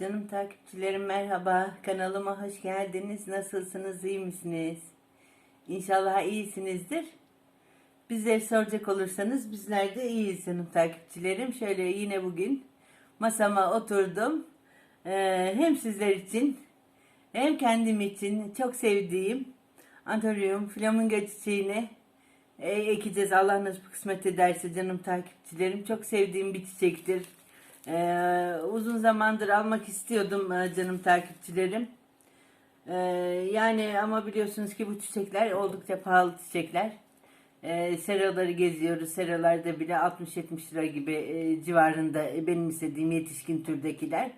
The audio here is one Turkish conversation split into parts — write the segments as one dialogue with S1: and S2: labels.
S1: Canım takipçilerim merhaba. Kanalıma hoş geldiniz. Nasılsınız? iyi misiniz? İnşallah iyisinizdir. Bizleri soracak olursanız bizler de iyiyiz canım takipçilerim. Şöyle yine bugün masama oturdum. Ee, hem sizler için hem kendim için çok sevdiğim antorium flamingo çiçeğini e, ekeceğiz. Allah nasip kısmet ederse canım takipçilerim. Çok sevdiğim bir çiçektir. Ee, uzun zamandır almak istiyordum e, canım takipçilerim. Ee, yani ama biliyorsunuz ki bu çiçekler oldukça pahalı çiçekler. Ee, seraları geziyoruz. Seralarda bile 60-70 lira gibi e, civarında e, benim istediğim yetişkin türdekiler.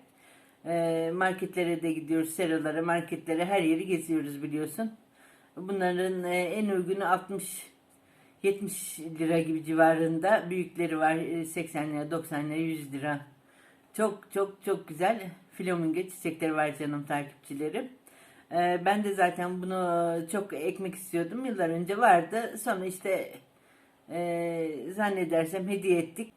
S1: Ee, marketlere de gidiyoruz. Seralara, marketlere her yeri geziyoruz biliyorsun. Bunların e, en uygunu 60 70 lira gibi civarında büyükleri var e, 80 lira 90 lira 100 lira çok çok çok güzel flamingo çiçekleri var canım takipçilerim. Ee, ben de zaten bunu çok ekmek istiyordum. Yıllar önce vardı. Sonra işte e, zannedersem hediye ettik.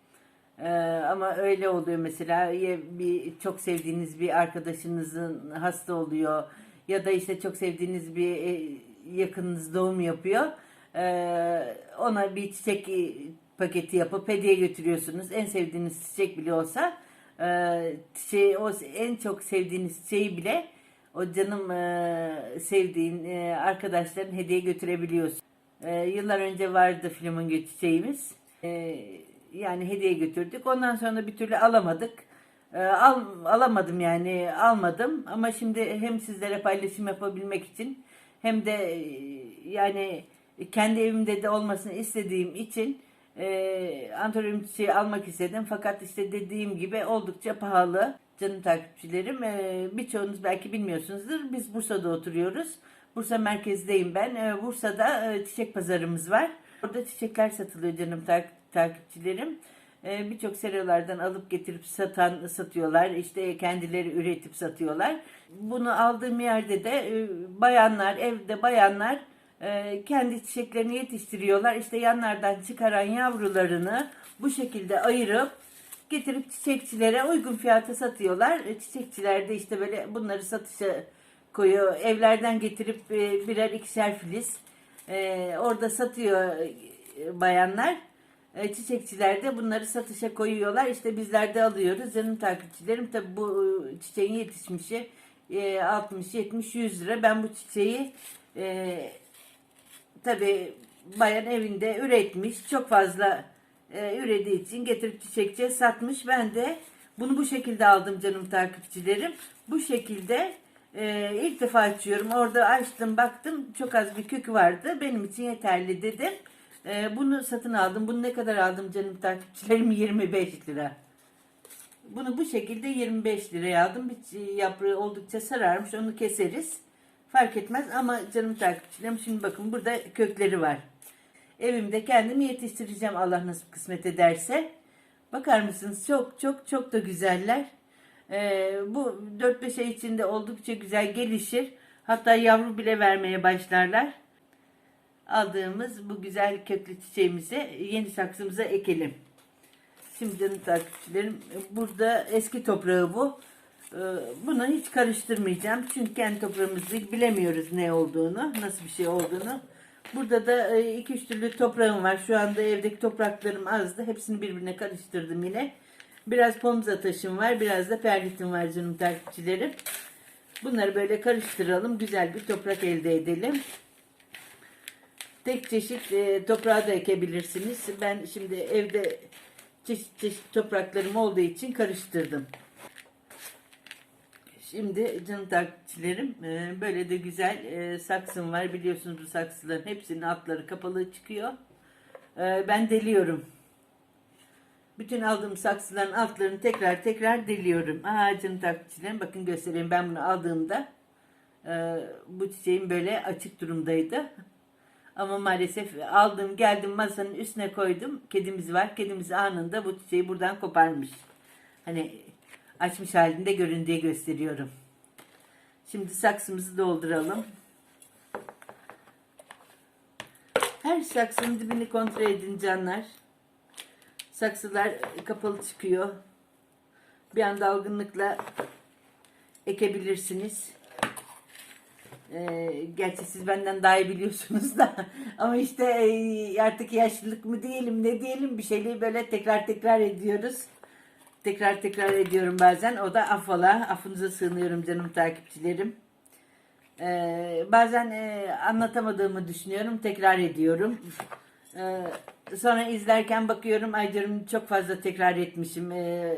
S1: Ee, ama öyle oluyor mesela. Ya bir çok sevdiğiniz bir arkadaşınızın hasta oluyor ya da işte çok sevdiğiniz bir e, yakınınız doğum yapıyor. Ee, ona bir çiçek paketi yapıp hediye götürüyorsunuz. En sevdiğiniz çiçek bile olsa e, çiçeği, o en çok sevdiğiniz çiçeği bile o canım e, sevdiğin e, arkadaşların hediye götürebiliyorsun. E, yıllar önce vardı flamingo çiçeğimiz. E, yani hediye götürdük. Ondan sonra bir türlü alamadık. E, al, alamadım yani almadım. Ama şimdi hem sizlere paylaşım yapabilmek için hem de e, yani kendi evimde de olmasını istediğim için e, çiçeği almak istedim. Fakat işte dediğim gibi oldukça pahalı. Canım takipçilerim e, birçoğunuz belki bilmiyorsunuzdur. Biz Bursa'da oturuyoruz. Bursa merkezdeyim ben. E, Bursa'da e, çiçek pazarımız var. Orada çiçekler satılıyor canım tak- takipçilerim. E, Birçok seralardan alıp getirip satan satıyorlar. İşte kendileri üretip satıyorlar. Bunu aldığım yerde de e, bayanlar, evde bayanlar kendi çiçeklerini yetiştiriyorlar. İşte yanlardan çıkaran yavrularını bu şekilde ayırıp getirip çiçekçilere uygun fiyata satıyorlar. E, Çiçekçiler de işte böyle bunları satışa koyuyor. Evlerden getirip e, birer ikişer filiz e, orada satıyor e, bayanlar. E, Çiçekçiler de bunları satışa koyuyorlar. İşte bizler de alıyoruz. Canım takipçilerim tabi bu e, çiçeğin yetişmişi e, 60, 70, 100 lira. Ben bu çiçeği e, tabi bayan evinde üretmiş. Çok fazla e, ürediği için getirip çiçekçiye satmış. Ben de bunu bu şekilde aldım canım takipçilerim. Bu şekilde e, ilk defa açıyorum. Orada açtım baktım çok az bir kökü vardı. Benim için yeterli dedim. E, bunu satın aldım. Bunu ne kadar aldım canım takipçilerim? 25 lira. Bunu bu şekilde 25 liraya aldım. Bir yaprağı oldukça sararmış. Onu keseriz. Fark etmez ama canım takipçilerim şimdi bakın burada kökleri var. Evimde kendimi yetiştireceğim Allah nasip kısmet ederse. Bakar mısınız? Çok çok çok da güzeller. Ee, bu 4-5 ay içinde oldukça güzel gelişir. Hatta yavru bile vermeye başlarlar. Aldığımız bu güzel köklü çiçeğimizi yeni saksımıza ekelim. Şimdi canım takipçilerim burada eski toprağı bu. Ee, Bunu hiç karıştırmayacağım. Çünkü kendi toprağımızı bilemiyoruz ne olduğunu, nasıl bir şey olduğunu. Burada da 2-3 türlü toprağım var. Şu anda evdeki topraklarım azdı. Hepsini birbirine karıştırdım yine. Biraz pomza taşım var. Biraz da perlitim var canım takipçilerim. Bunları böyle karıştıralım. Güzel bir toprak elde edelim. Tek çeşit e, toprağı da ekebilirsiniz. Ben şimdi evde çeşit çeşit topraklarım olduğu için karıştırdım. Şimdi canım takipçilerim e, böyle de güzel e, saksım var. Biliyorsunuz bu saksıların hepsinin altları kapalı çıkıyor. E, Ben deliyorum. Bütün aldığım saksıların altlarını tekrar tekrar deliyorum. Aa canım takipçilerim bakın göstereyim. Ben bunu aldığımda bu çiçeğim böyle açık durumdaydı. Ama maalesef aldım geldim masanın üstüne koydum. Kedimiz var. Kedimiz anında bu çiçeği buradan koparmış. Hani açmış halinde göründüğü gösteriyorum. Şimdi saksımızı dolduralım. Her saksının dibini kontrol edin canlar. Saksılar kapalı çıkıyor. Bir anda algınlıkla ekebilirsiniz. Ee, gerçi siz benden daha iyi biliyorsunuz da ama işte e, artık yaşlılık mı diyelim ne diyelim bir şeyleri böyle tekrar tekrar ediyoruz. Tekrar tekrar ediyorum bazen. O da affola. Affınıza sığınıyorum canım takipçilerim. Ee, bazen e, anlatamadığımı düşünüyorum. Tekrar ediyorum. Ee, sonra izlerken bakıyorum ay diyorum çok fazla tekrar etmişim. Ee,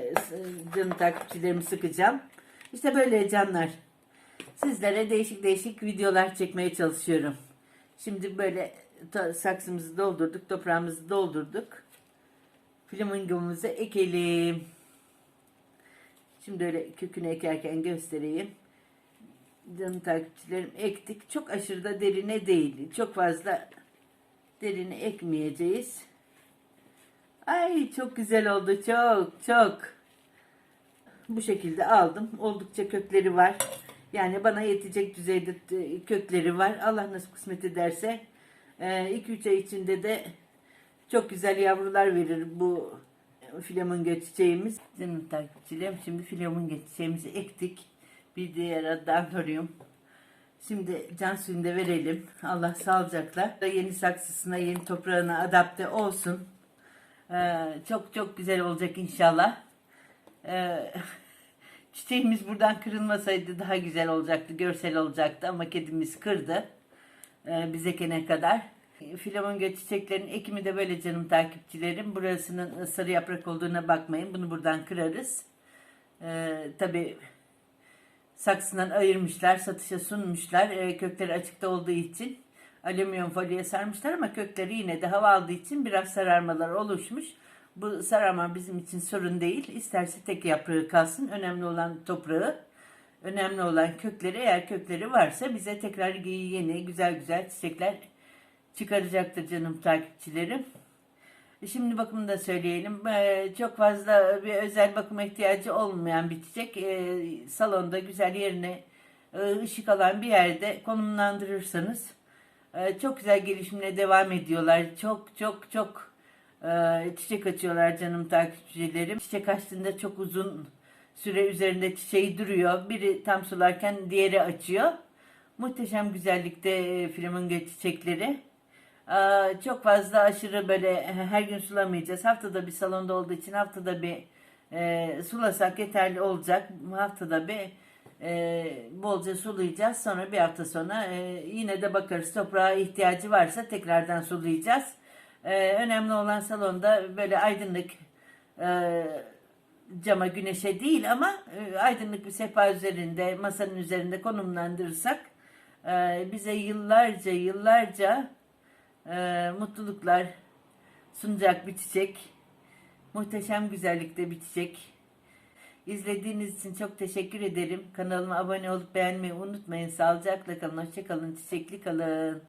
S1: canım takipçilerimi sıkacağım. İşte böyle canlar. Sizlere değişik değişik videolar çekmeye çalışıyorum. Şimdi böyle saksımızı doldurduk, toprağımızı doldurduk. Flamingomuzu ekelim. Şimdi öyle kökünü ekerken göstereyim. Canım takipçilerim ektik. Çok aşırı da derine değil. Çok fazla derine ekmeyeceğiz. Ay çok güzel oldu. Çok çok. Bu şekilde aldım. Oldukça kökleri var. Yani bana yetecek düzeyde e, kökleri var. Allah nasip kısmet ederse 2-3 ay içinde de çok güzel yavrular verir bu flamingo çiçeğimiz. Canım takipçilerim şimdi flamingo çiçeğimizi ektik. Bir diğer adı antorium. Şimdi can suyunu da verelim. Allah sağlıcakla. Yeni saksısına, yeni toprağına adapte olsun. Ee, çok çok güzel olacak inşallah. Ee, çiçeğimiz buradan kırılmasaydı daha güzel olacaktı, görsel olacaktı ama kedimiz kırdı. Ee, biz ekene kadar. Flamingo çiçeklerin ekimi de böyle canım takipçilerim. Burasının sarı yaprak olduğuna bakmayın. Bunu buradan kırarız. Ee, tabii saksından ayırmışlar, satışa sunmuşlar. Ee, kökleri açıkta olduğu için alüminyum folyoya sarmışlar ama kökleri yine de hava aldığı için biraz sararmalar oluşmuş. Bu sararma bizim için sorun değil. İsterse tek yaprağı kalsın. Önemli olan toprağı. Önemli olan kökleri. Eğer kökleri varsa bize tekrar yeni güzel güzel çiçekler çıkaracaktır canım takipçilerim. Şimdi bakımını da söyleyelim. Ee, çok fazla bir özel bakıma ihtiyacı olmayan bir çiçek. Ee, salonda güzel yerine e, ışık alan bir yerde konumlandırırsanız e, çok güzel gelişimine devam ediyorlar. Çok çok çok e, çiçek açıyorlar canım takipçilerim. Çiçek açtığında çok uzun süre üzerinde çiçeği duruyor. Biri tam sularken diğeri açıyor. Muhteşem güzellikte e, flamingo çiçekleri. Çok fazla aşırı böyle her gün sulamayacağız. Haftada bir salonda olduğu için haftada bir e, sulasak yeterli olacak. Haftada bir e, bolca sulayacağız. Sonra bir hafta sonra e, yine de bakarız. Toprağa ihtiyacı varsa tekrardan sulayacağız. E, önemli olan salonda böyle aydınlık e, cama güneşe değil ama e, aydınlık bir sehpa üzerinde masanın üzerinde konumlandırırsak e, bize yıllarca yıllarca e, mutluluklar sunacak bir çiçek. Muhteşem güzellikte bir çiçek. İzlediğiniz için çok teşekkür ederim. Kanalıma abone olup beğenmeyi unutmayın. Sağlıcakla kalın, hoşça kalın, çiçekli kalın.